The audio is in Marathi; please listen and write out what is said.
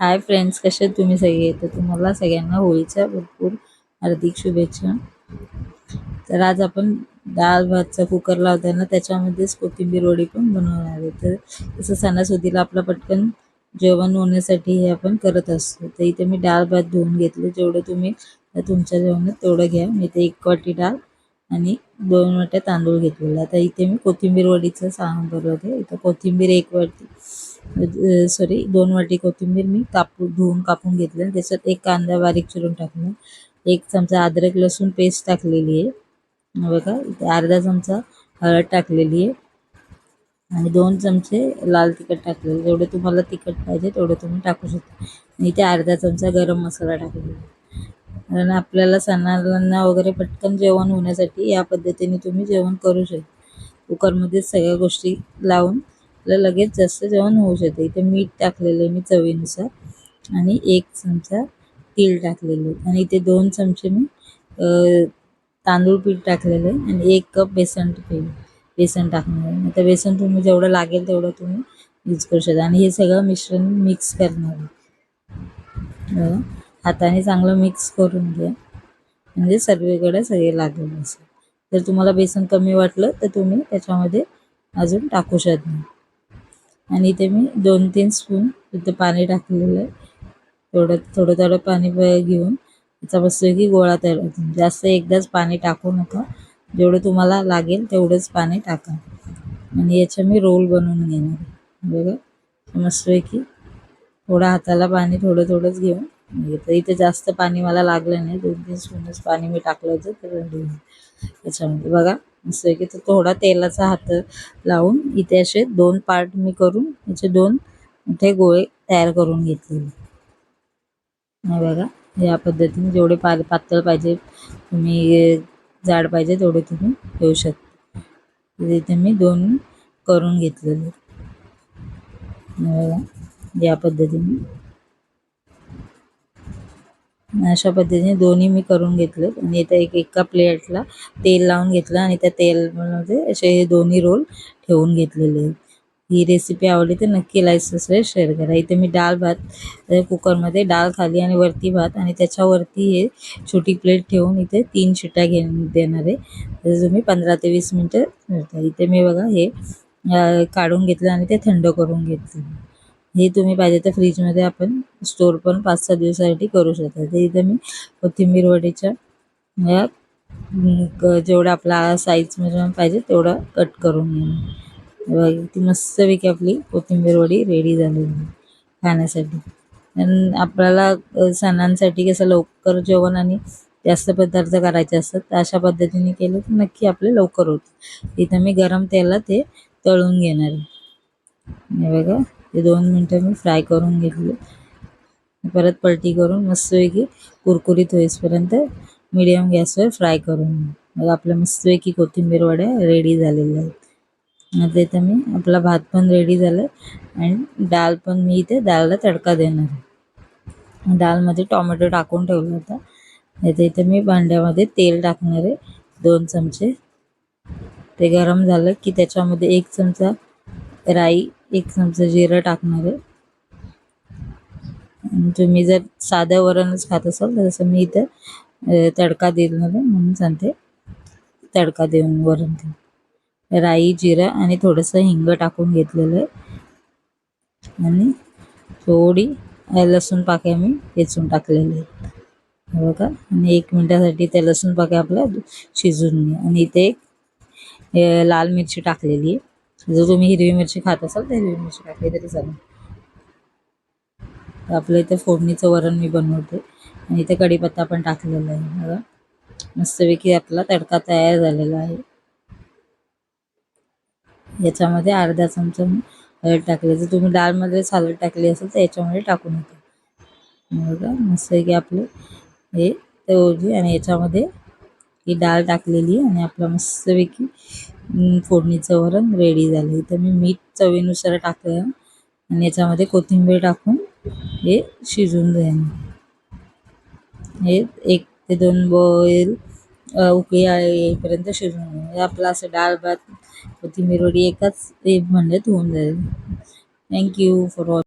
हाय फ्रेंड्स कसे आहेत तुम्ही सगळे? येतं तुम्हाला सगळ्यांना होळीच्या भरपूर हार्दिक शुभेच्छा. तर आज आपण डाळ भातचा कुकर लावताना त्याच्यामध्येच कोथिंबीर वडी पण बनवणार आहे. तर तसं सणासुदीला आपलं पटकन जेवण होण्यासाठी हे आपण करत असतो. तर इथे मी डाळ भात धुवून घेतले. जेवढं तुम्ही तुमच्या जेवणात तेवढं घ्या. मी इथे एक वाटी डाळ आणि दोन वाट्या तांदूळ घेतलेला आता इथे मी कोथिंबीर वडीचं सामान बनवते इथं कोथिंबीर एक वाटी. सॉरी दोन वाटी कोथिंबीर मी कापून धुवून कापून घेतलं. त्याच्यात एक कांदा बारीक चिरून टाकला. एक चमचा अद्रक लसूण पेस्ट टाकलेली आहे. बघा इथे अर्धा चमचा हळद टाकलेली आहे. आणि दोन चमचे लाल तिखट टाकलेले. जेवढे तुम्हाला तिखट पाहिजे तेवढं तुम्ही टाकू शकता. आणि इथे अर्धा चमचा गरम मसाला टाकलेला कारण आपल्याला सणाला वगैरे पटकन जेवण होण्यासाठी या पद्धतीने तुम्ही जेवण करू शकता. कुकरमध्येच सगळ्या गोष्टी लावून आपलं लगेच जास्त जेवण होऊ शकते. इथे मीठ टाकलेलं आहे मी चवीनुसार आणि एक चमचा तीळ टाकलेले आणि इथे दोन चमचे मी तांदूळ पीठ टाकलेलं आहे आणि एक कप बेसन पीठ बेसन टाकणार आहे. आता बेसन तुम्ही जेवढं लागेल तेवढं तुम्ही यूज करू शकता. आणि हे सगळं मिश्रण मिक्स करणार आहे. हाताने चांगलं मिक्स करून घ्या. म्हणजे सर्वीकडे सगळे लागेल असं. जर तुम्हाला बेसन कमी वाटलं तर तुम्ही त्याच्यामध्ये अजून टाकू शकता आणि इथे मी दोन तीन स्पून इथं पाणी टाकलेलं आहे. थोडं थोडं थोडं पाणी घेऊन त्याचा मस्त की गोळा तयार होतो. जास्त एकदाच पाणी टाकू नका. जेवढं तुम्हाला लागेल तेवढंच पाणी टाका. आणि याचे मी रोल बनवून घेणार बघा मस्तपैकी थोडं हाताला पाणी थोडं थोडंच घेऊन. तर इथे जास्त पाणी मला लागलं नाही. दोन तीन स्पूनच पाणी मी टाकलं होतं तर त्याच्यामध्ये बघा. असं की तर थोडा तेलाचा हात लावून इथे असे दोन पार्ट मी करून याचे दोन मोठे गोळे तयार करून घेतलेले. बघा या पद्धतीने जेवढे पा पातळ पाहिजे तुम्ही जाड पाहिजे तेवढे तुम्ही घेऊ शकता. इथे मी दोन करून घेतलेले. बघा या पद्धतीने अशा पद्धतीने दोन्ही मी करून घेतले. आणि इथे एक एका प्लेटला तेल लावून घेतलं आणि त्या तेलमध्ये असे हे दोन्ही रोल ठेवून घेतलेले. आहेत ही रेसिपी आवडली तर नक्की लाईक सबस्क्राईब शेअर करा. इथे मी डाळ भात कुकरमध्ये डाळ खाली आणि वरती भात आणि त्याच्यावरती हे छोटी प्लेट ठेवून इथे तीन शिट्या घे देणार आहे. तर तुम्ही पंधरा ते वीस मिनटं इथे मी बघा हे काढून घेतलं आणि ते थंड करून घेतलं. हे तुम्ही पाहिजे तर फ्रीजमध्ये आपण स्टोर पण पाच सहा दिवसासाठी करू शकता. ते इथं मी कोथिंबीर वडीच्या या जेवढा आपला साईज मेजरमेंट म्हणजे पाहिजे तेवढा कट करून घेणार ती मस्तपैकी आपली कोथिंबीर वडी रेडी झालेली खाण्यासाठी. आणि आपल्याला सणांसाठी कसं लवकर जेवण आणि जास्त पदार्थ करायचे असतात तर अशा पद्धतीने केलं तर नक्की आपले लवकर होते. इथं मी गरम तेलात ते तळून घेणार आहे. बघा. ते दोन मिनटं मी फ्राय करून घेतले. परत पलटी करून मस्तपैकी कुरकुरीत होईसपर्यंत मिडियम गॅसवर फ्राय करून मग आपल्या मस्तपैकी कोथिंबीर वड्या रेडी झालेल्या आहेत. आता इथं मी आपला भात पण रेडी झाला आणि डाळ पण मी इथे डाळला तडका देणार आहे. डाळमध्ये टोमॅटो टाकून ठेवला होता. आता इथं मी भांड्यामध्ये तेल टाकणार आहे. दोन चमचे. ते गरम झालं की त्याच्यामध्ये एक चमचा राई एक चमचा जिरं टाकणार आहे. तुम्ही जर साधं वरणच खात असाल तर जसं मी इथं तडका देणार आहे म्हणून सांगते. तडका देऊन वरण राई जिरा आणि थोडंसं हिंग टाकून घेतलेलं आहे. आणि थोडी लसूण पाक्या मी वेचून टाकलेले आहेत. बघा आणि एक मिनटासाठी त्या लसूण पाक्या आपल्या शिजून घ्या आणि इथे एक लाल मिरची टाकलेली आहे. जर तुम्ही हिरवी मिरची खात असाल तर हिरवी मिरची टाकली तरी चालेल. आपलं इथे फोडणीचं वरण मी बनवते. आणि इथे कढीपत्ता पण टाकलेला आहे बघा. मस्तपैकी आपला तडका तयार झालेला आहे. याच्यामध्ये अर्धा चमचा हळद टाकले. जर तुम्ही डाळमध्ये सालड टाकली असेल तर याच्यामध्ये टाकू नका. बघा मस्तपैकी आपले हे ते आणि याच्यामध्ये ही डाळ टाकलेली आणि आपलं मस्तपैकी फोडणीचं वरण रेडी झालं. इथं मी मीठ चवीनुसार टाकलं आणि याच्यामध्ये कोथिंबीर टाकून हे शिजून जाईल हे एक ते दोन बॉईल उकळी येईपर्यंत शिजून जाईल आपलं असं डाळ भात कोथिंबीर वडी एकाच म्हणजे होऊन जाईल. Thank you for watch